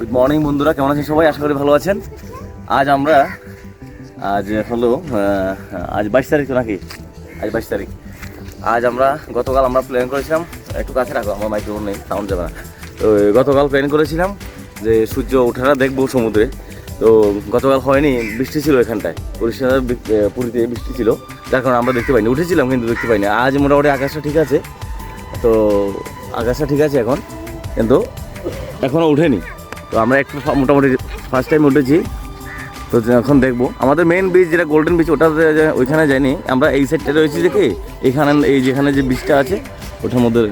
Good morning বন্ধুরা। কেমন আছেন সবাই? আশা করি ভালো আছেন। আজ আমরা, আজ হলো আজ বাইশ তারিখ তো নাকি? আজ বাইশ তারিখ। আজ আমরা, গতকাল আমরা প্ল্যান করেছিলাম, একটু কাছে রাখো, আমার মাইক্রোফোন নেই সাউন্ড যাবে না। তো, গতকাল প্ল্যান করেছিলাম যে সূর্য ওঠাটা দেখব সমুদ্রে। তো, গতকাল হয়নি, বৃষ্টি ছিল এখানটায়। পরিষ্কার পুরীতে বৃষ্টি ছিল। যার কারণে আমরা দেখতে পাইনি। উঠেছিলাম, কিন্তু দেখতে পাইনি। আজ মোটামুটি আকাশটা ঠিক আছে। তো, আকাশটা ঠিক আছে এখন। কিন্তু এখনও উঠেনি। তো আমরা একটু মোটামুটি ফার্স্ট টাইম উঠেছি। তো এখন দেখব। আমাদের মেন বীজ যেটা গোল্ডেন বীজ ওটা ওইখানে যাইনি। আমরা এই সাইডটা রয়েছি কি? এখানে এই যেখানে যে বীজটা আছে, ওটার মধ্যে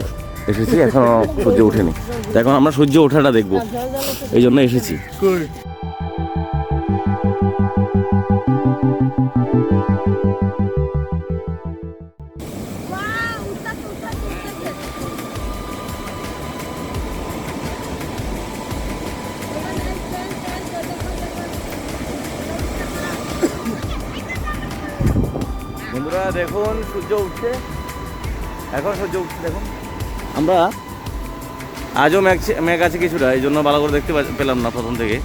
এসেছি। এখনও সূর্য ওঠেনি। তো এখন আমরা সূর্য ওঠাটা দেখব। এই জন্য এসেছি। বন্ধুরা দেখুন সূর্য উঠছে। এখন সূর্য উঠছে দেখুন। আমরা আজও মেঘ মেঘ আছে কিছুটা এই জন্য ভালো করে দেখতে পেলাম না প্রথম থেকে।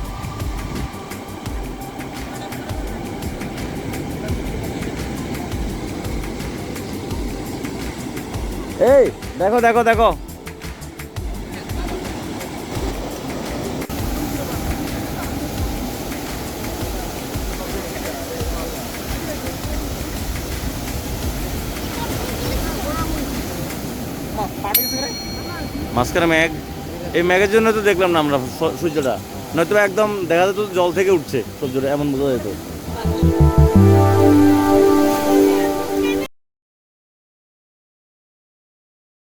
এই দেখো দেখো দেখো। মাঝখানে মেঘ এই মেঘের জন্য তো দেখলাম না আমরা সূর্যটা। নয়তো একদম দেখা যেত জল থেকে উঠছে সূর্যটা, এমন বোঝা যেত।